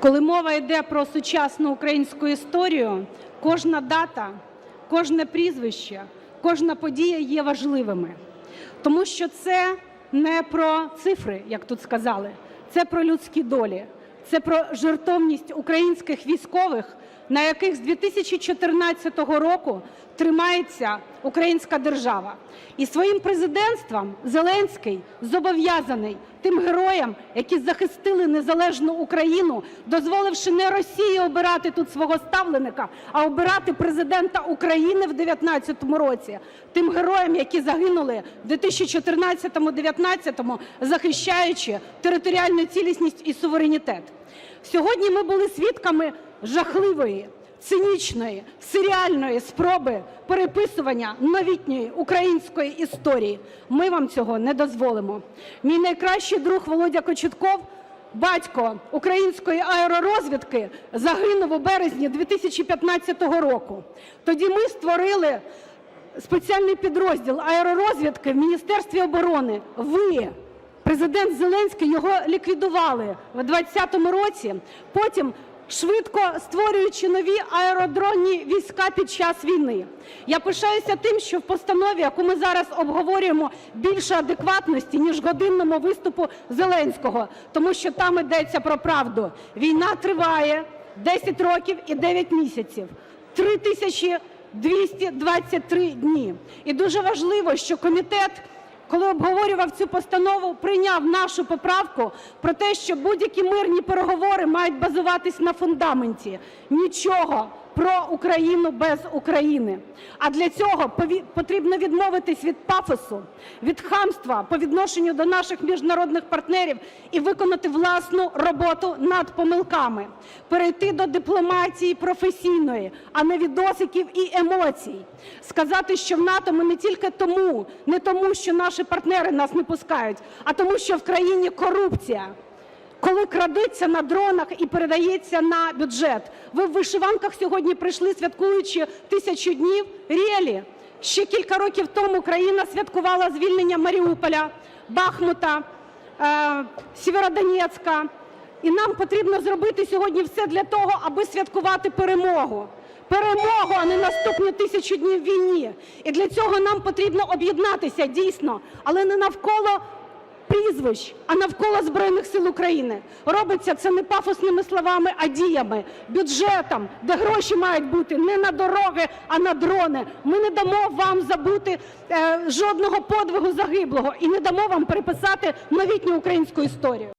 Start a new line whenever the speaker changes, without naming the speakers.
Коли мова йде про сучасну українську історію, кожна дата, кожне прізвище, кожна подія є важливими. Тому що це не про цифри, як тут сказали, це про людські долі, це про жертовність українських військових, на яких з 2014 року тримається українська держава. І своїм президентством Зеленський зобов'язаний тим героям, які захистили незалежну Україну, дозволивши не Росії обирати тут свого ставленика, а обирати Президента України в 19-му році, тим героям, які загинули в 2014-19, захищаючи територіальну цілісність і суверенітет. Сьогодні ми були свідками жахливої, цинічної, серіальної спроби переписування новітньої української історії. Ми вам цього не дозволимо. Мій найкращий друг Володя Кочетков, батько української аеророзвідки, загинув у березні 2015 року. Тоді ми створили спеціальний підрозділ аеророзвідки в Міністерстві оборони. Ви Президент Зеленський його ліквідували в 2020 році, потім швидко створюючи нові аеродронні війська під час війни. Я пишаюся тим, що в постанові, яку ми зараз обговорюємо, більше адекватності, ніж годинному виступу Зеленського, тому що там йдеться про правду. Війна триває 10 років і 9 місяців. 3 тисячі 223 дні. І дуже важливо, що комітет коли обговорював цю постанову, прийняв нашу поправку про те, що будь-які мирні переговори мають базуватись на фундаменті. Нічого про Україну без України. А для цього потрібно відмовитись від пафосу, від хамства по відношенню до наших міжнародних партнерів і виконати власну роботу над помилками, перейти до дипломатії професійної, а не відосиків і емоцій. Сказати, що в НАТО ми не тільки тому, не тому, що наші партнери нас не пускають, а тому, що в країні корупція коли крадеться на дронах і передається на бюджет. Ви в вишиванках сьогодні прийшли, святкуючи тисячу днів. Рєлі. Ще кілька років тому країна святкувала звільнення Маріуполя, Бахмута, е, Сєвєродонецька. І нам потрібно зробити сьогодні все для того, аби святкувати перемогу. Перемогу, а не наступні тисячу днів війні. І для цього нам потрібно об'єднатися дійсно, але не навколо прізвищ, а навколо Збройних Сил України. Робиться це не пафосними словами, а діями, бюджетом, де гроші мають бути не на дороги, а на дрони. Ми не дамо вам забути е, жодного подвигу загиблого і не дамо вам переписати новітню українську історію.